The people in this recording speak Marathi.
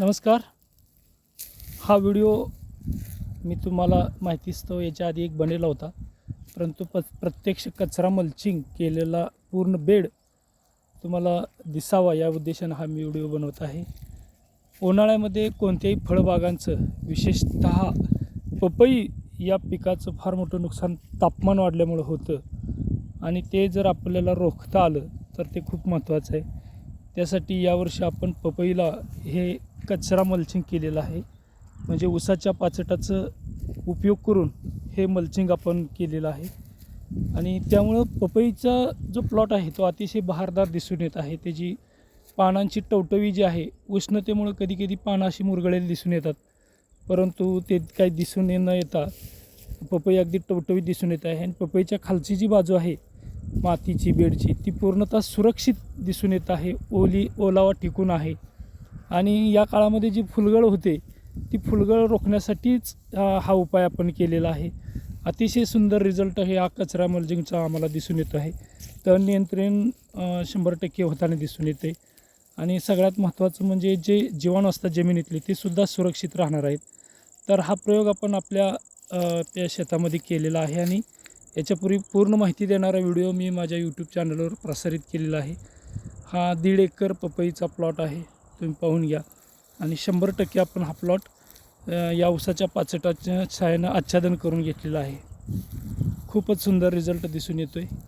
नमस्कार. हा व्हिडिओ मी तुम्हाला माहितीस्तव याच्या आधी एक बनलेला होता. परंतु प प्रत्यक्ष कचरा मल्चिंग केलेला पूर्ण बेड तुम्हाला दिसावा या उद्देशानं हा मी व्हिडिओ बनवत आहे. उन्हाळ्यामध्ये कोणत्याही फळबागांचं विशेषत पपई या पिकाचं फार मोठं नुकसान तापमान वाढल्यामुळं होतं. आणि ते जर आपल्याला रोखता आलं तर ते खूप महत्त्वाचं आहे. त्यासाठी यावर्षी आपण पपईला हे कचरा मल्चिंग केलेलं आहे. म्हणजे उसाच्या पाचटाचं उपयोग करून हे मल्चिंग आपण केलेलं आहे. आणि त्यामुळं पपईचा जो प्लॉट आहे तो अतिशय बहारदार दिसून येत आहे. त्याची पानांची टवटवी जी आहे उष्णतेमुळं कधी कधी पानं अशी मुरगळलेली दिसून येतात. परंतु ते काही दिसून न येता पपई अगदी टवटवी दिसून येत आहे. आणि पपईच्या खालची जी बाजू आहे मातीची बेडची ती पूर्णतः सुरक्षित दिसून येत आहे. ओली ओलावा टिकून आहे. आणि या काळामध्ये जी फुलगळ होते ती फुलगळ रोखण्यासाठीच हा उपाय आपण केलेला आहे. अतिशय सुंदर रिझल्ट हे हा कचरा मल्जिंगचा आम्हाला दिसून येतो आहे. तण नियंत्रण शंभर टक्के होताना दिसून येते. आणि सगळ्यात महत्त्वाचं म्हणजे जे जीवाणू असतात जमिनीतले ते सुद्धा सुरक्षित राहणार आहेत. तर हा प्रयोग आपण आपल्या त्या शेतामध्ये केलेला आहे आणि याच्यापूर्वी पूर्ण माहिती देणारा व्हिडिओ मी माझ्या यूट्यूब चॅनलवर प्रसारित केलेला आहे. हा दीड एकर पपईचा प्लॉट आहे. तुम्ही पाहून घ्या. आणि शंभर टक्के आपण हा प्लॉट या उसाच्या पाचटाच्या छायानं आच्छादन करून घेतलेला आहे. खूपच सुंदर रिझल्ट दिसून येतो आहे